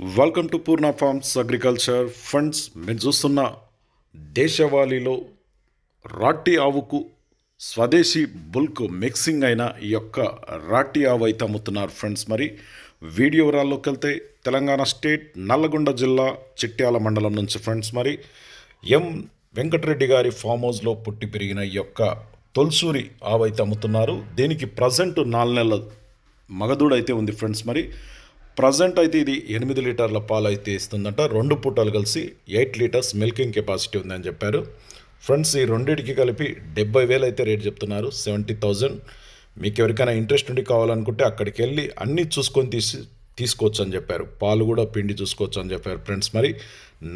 Welcome to Purna farms agriculture funds మీరు చూస్తున్న దేశవాళీలో రాట్టి ఆవుకు స్వదేశీ బుల్క్ మిక్సింగ్ అయిన ఈ యొక్క రాట్టి ఆవు అయితే అమ్ముతున్నారు ఫ్రెండ్స్ మరి వీడియో వివరాల్లోకి వెళ్తే తెలంగాణ స్టేట్ నల్లగొండ జిల్లా చిట్యాల మండలం నుంచి ఫ్రెండ్స్ మరి ఎం వెంకటరెడ్డి గారి ఫామ్ హౌస్లో పుట్టి పెరిగిన ఈ యొక్క తొలసూరి ఆవు అయితే అమ్ముతున్నారు. దీనికి ప్రజెంట్ నాలుగు నెలల మగదూడు అయితే ఉంది ఫ్రెండ్స్ మరి ప్రజెంట్ అయితే ఇది ఎనిమిది లీటర్ల పాలు అయితే ఇస్తుందంట. రెండు పూటలు కలిసి ఎయిట్ లీటర్స్ మిల్కింగ్ కెపాసిటీ ఉందని చెప్పారు. ఫ్రెండ్స్ ఈ రెండింటికి కలిపి డెబ్బై వేలు అయితే రేట్ చెప్తున్నారు. సెవెంటీ థౌజండ్ మీకు ఎవరికైనా ఇంట్రెస్ట్ ఉండి కావాలనుకుంటే అక్కడికి వెళ్ళి అన్నీ చూసుకొని తీసి తీసుకోవచ్చు అని చెప్పారు. పాలు కూడా పిండి చూసుకోవచ్చు అని చెప్పారు ఫ్రెండ్స్ మరి.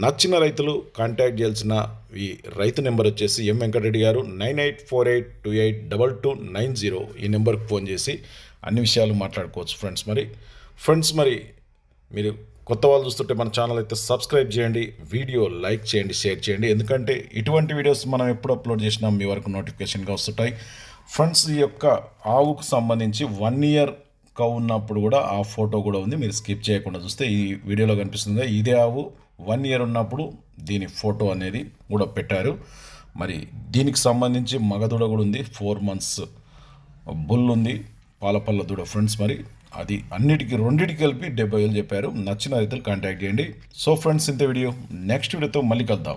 నచ్చిన రైతులు కాంటాక్ట్ చేయాల్సిన ఈ రైతు నెంబర్ వచ్చేసి M Venkatareddy garu nine eight four eight two eight double two nine zero ఈ నెంబర్కి ఫోన్ చేసి అన్ని విషయాలు మాట్లాడుకోవచ్చు ఫ్రెండ్స్ మరి. ఫ్రెండ్స్ మరి మీరు కొత్త వాళ్ళు చూస్తుంటే మన ఛానల్ అయితే సబ్స్క్రైబ్ చేయండి వీడియో లైక్ చేయండి షేర్ చేయండి. ఎందుకంటే ఇటువంటి వీడియోస్ మనం ఎప్పుడు అప్లోడ్ చేసినా మీ వరకు నోటిఫికేషన్గా వస్తుంటాయి. ఫ్రెండ్స్ ఈ యొక్క ఆవుకు సంబంధించి వన్ ఇయర్ కౌ ఉన్నప్పుడు కూడా ఆ ఫోటో కూడా ఉంది. మీరు స్కిప్ చేయకుండా చూస్తే ఈ వీడియోలో కనిపిస్తుంది. ఇదే ఆవు వన్ ఇయర్ ఉన్నప్పుడు దీని ఫోటో అనేది కూడా పెట్టారు. మరి దీనికి సంబంధించి మగదుడ కూడా ఉంది. ఫోర్ మంత్స్ బుల్ ఉంది. పాలపల్ల దూడ. ఫ్రెండ్స్ మరి అది అన్నిటికీ రెండింటికి కలిపి డెబ్బై వేలు చెప్పారు. నచ్చిన రైతులు కాంటాక్ట్ చేయండి. సో ఫ్రెండ్స్ ఇంత వీడియో. నెక్స్ట్ వీడియోతో మళ్ళీ కలుద్దాం.